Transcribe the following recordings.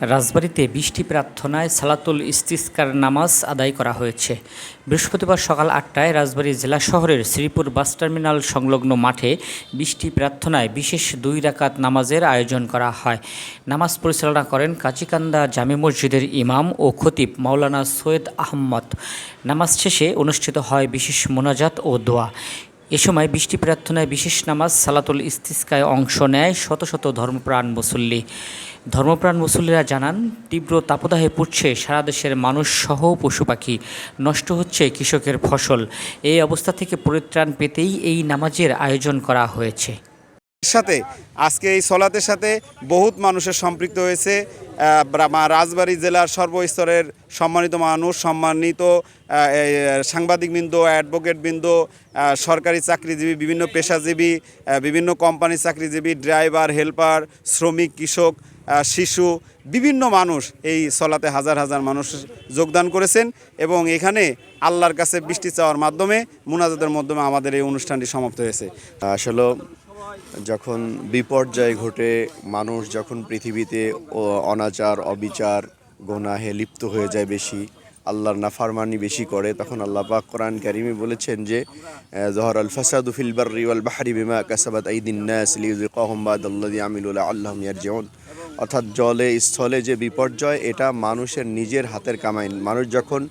রাজবাড়ীতে বৃষ্টি প্রার্থনায় সালাতুল ইস্তিস্কার নামাজ আদায় করা হয়েছে। বৃহস্পতিবার সকাল আটটায় রাজবাড়ী জেলা শহরের শ্রীপুর বাস টার্মিনাল সংলগ্ন মাঠে বৃষ্টি প্রার্থনায় বিশেষ দুই রাকাত নামাজের আয়োজন করা হয়। নামাজ পরিচালনা করেন কাচিকান্দা জামে মসজিদের ইমাম ও খতিব মাওলানা সৈয়দ আহমদ নামাজ শেষে অনুষ্ঠিত হয় বিশেষ মোনাজাত ও দোয়া। এ সময় বৃষ্টি প্রার্থনায় বিশেষ নামাজ, সালাতুল ইস্তিস্কায় অংশ নেয় শত শত ধর্মপ্রাণ মুসল্লি। ধর্মপ্রাণ মুসল্লিরা জানান, তীব্র তাপদাহে পুড়ছে সারা দেশের মানুষ সহ পশু পাখি। নষ্ট হচ্ছে কৃষকের ফসল। এই অবস্থা থেকে পরিত্রাণ পেতেই এই নামাজের আয়োজন করা হয়েছে। সাথে, আজকে এই সলাতের সাথে বহুত মানুষের সম্পৃক্ত হয়েছে। রাজবাড়ী জেলার সর্বস্তরের সম্মানিত মানুষ, সম্মানিত সাংবাদিকবৃন্দ অ্যাডভোকেটবৃন্দ সরকারি চাকরিজীবী, বিভিন্ন পেশাজীবী বিভিন্ন কোম্পানির চাকরিজীবী ড্রাইভার হেল্পার শ্রমিক, কৃষক শিশু, বিভিন্ন মানুষ এই সলাতে হাজার হাজার মানুষ যোগদান করেছেন এবং এখানে আল্লাহর কাছে বৃষ্টি চাওয়ার মাধ্যমে মুনাজাতের মাধ্যমে আমাদের এই অনুষ্ঠানটি সমাপ্ত হয়েছে। আসলে যখন বিপর্যয় ঘটে, মানুষ যখন পৃথিবীতে অনাচার, অবিচার, গোনাহে লিপ্ত হয়ে যায় বেশি, আল্লাহর নাফারমানি বেশি করে, তখন আল্লাহ পাক কোরআন কারিমে বলেছেন যে জহর আল ফাসাদু ফিল বাররি ওয়াল বাহরি বিমা কাসাবাত আইদিন নাস লিয়ুযিকাহুম বাদাল্লাযী আমিলু লাআল্লাহুম ইয়ারজিউন। অর্থাৎ জলে, স্থলে যে বিপর্যয়, এটা মানুষের নিজের হাতের কামাই। মানুষ যখন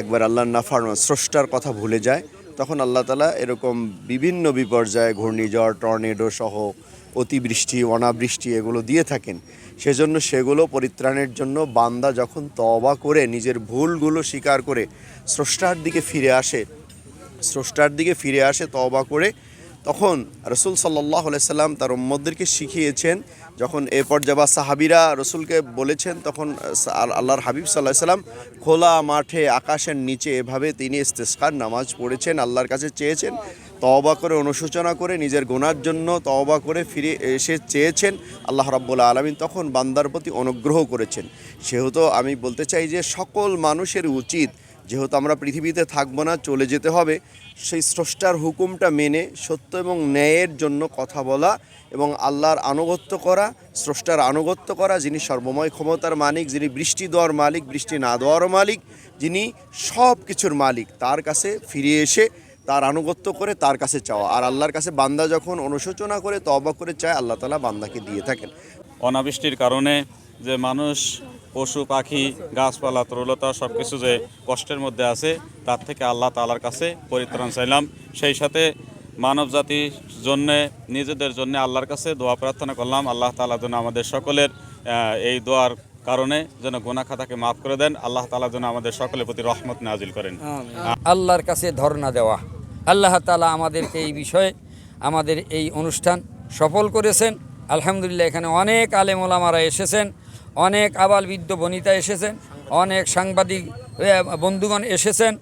একবার আল্লাহর নাফারমান স্রষ্টার কথা ভুলে যায় তখন আল্লাহ তালা এরকম বিভিন্ন বিপর্যয়, ঘূর্ণিঝড়, টর্নেডো সহ অতিবৃষ্টি, অনাবৃষ্টি এগুলো দিয়ে থাকেন। সেজন্য সেগুলো পরিত্রাণের জন্য বান্দা যখন তবা করে, নিজের ভুলগুলো স্বীকার করে স্রষ্টার দিকে ফিরে আসে, স্রষ্টার দিকে ফিরে আসে তবা করে তখন রসুল সাল্লাহ সাল্লাম তার উম্মদদেরকে শিখিয়েছেন, যখন এ পর্যায়ে সাহাবিরা রসুলকে বলেছেন, তখন আল্লাহর হাবিব সাল্লাহ সাল্লাম খোলা মাঠে আকাশের নিচে এভাবে তিনি ইস্তেস্কার নামাজ পড়েছেন, আল্লাহর কাছে চেয়েছেন, তওবা করে অনুশোচনা করে নিজের গোনার জন্য তওবা করে ফিরে এসে চেয়েছেন আল্লাহ রাব্বুল আলমিন, তখন বান্দার প্রতি অনুগ্রহ করেছেন। সেহেতু আমি বলতে চাই যে সকল মানুষের উচিত যেহেতু আমরা পৃথিবীতে থাকব না, চলে যেতে হবে। সেই স্রষ্টার হুকুমটা মেনে, সত্য এবং ন্যায়ের জন্য কথা বলা এবং আল্লাহর আনুগত্য করা, স্রষ্টার আনুগত্য করা, যিনি সর্বময় ক্ষমতার মালিক, যিনি বৃষ্টি দেওয়ার মালিক, বৃষ্টি না দেওয়ারও মালিক, যিনি সব কিছুর মালিক, তার কাছে ফিরে এসে তার আনুগত্য করে তার কাছে চাওয়া। আর আল্লাহর কাছে বান্দা যখন অনুশোচনা করে তবা করে চায়, আল্লাহ তালা বান্দাকে দিয়ে থাকেন। অনাবৃষ্টির কারণে যে মানুষ পশু, পাখি, গাছপালা, তরলতা সব কিছু যে কষ্টের মধ্যে আছে, তার থেকে আল্লাহ তালার কাছে পরিত্রাণ চাইলাম। সেই সাথে মানব জাতির জন্যে, নিজেদের জন্য আল্লাহর কাছে দোয়া প্রার্থনা করলাম। আল্লাহ তালা যেন আমাদের সকলের এই দোয়ার কারণে যেন গোনা খাতাকে মাফ করে দেন। আল্লাহ তালা যেন আমাদের সকলের প্রতি রহমত নাজিল করেন। আল্লাহর কাছে ধর্ণা দেওয়া। আল্লাহ তালা আমাদেরকে এই বিষয়ে, আমাদের এই অনুষ্ঠান সফল করেছেন। আলহামদুলিল্লাহ, এখানে অনেক আলেম ওলামারা এসেছেন। অনেক আবাল বৃদ্ধ বনিতা এসেছেন, অনেক সাংবাদিক বন্ধুগণ এসেছেন,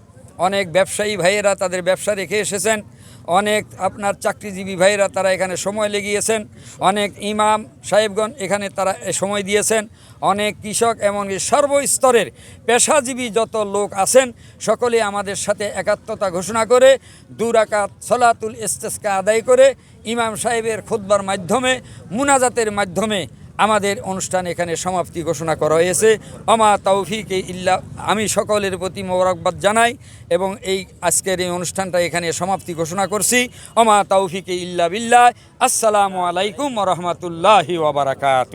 অনেক ব্যবসায়ী ভাইয়েরা তাদের ব্যবসা রেখে এসেছেন, অনেক আপনার চাকরিজীবী ভাইয়েরা তারা এখানে সময় লেগিয়েছেন, অনেক ইমাম সাহেবগণ এখানে তারা সময় দিয়েছেন, অনেক কৃষক এমনকি সর্বস্তরের পেশাজীবী যত লোক আছেন, সকলে আমাদের সাথে একাত্মতা ঘোষণা করে দুরাকাত সলাতুল ইস্তেস্কা আদায় করে ইমাম সাহেবের খুতবার মাধ্যমে, মুনাজাতের মাধ্যমে আমাদের অনুষ্ঠান এখানে সমাপ্তি ঘোষণা করা হয়েছে। অমা তৌফিকে ইল্লা আমি সকলের প্রতি মোবারকবাদ জানাই এবং এই আজকের এই অনুষ্ঠানটা এখানে সমাপ্তি ঘোষণা করছি। অমা তৌফিকে ইল্লা বিল্লাহ। আসসালামু আলাইকুম রহমতুল্লাহি ওবরাকাত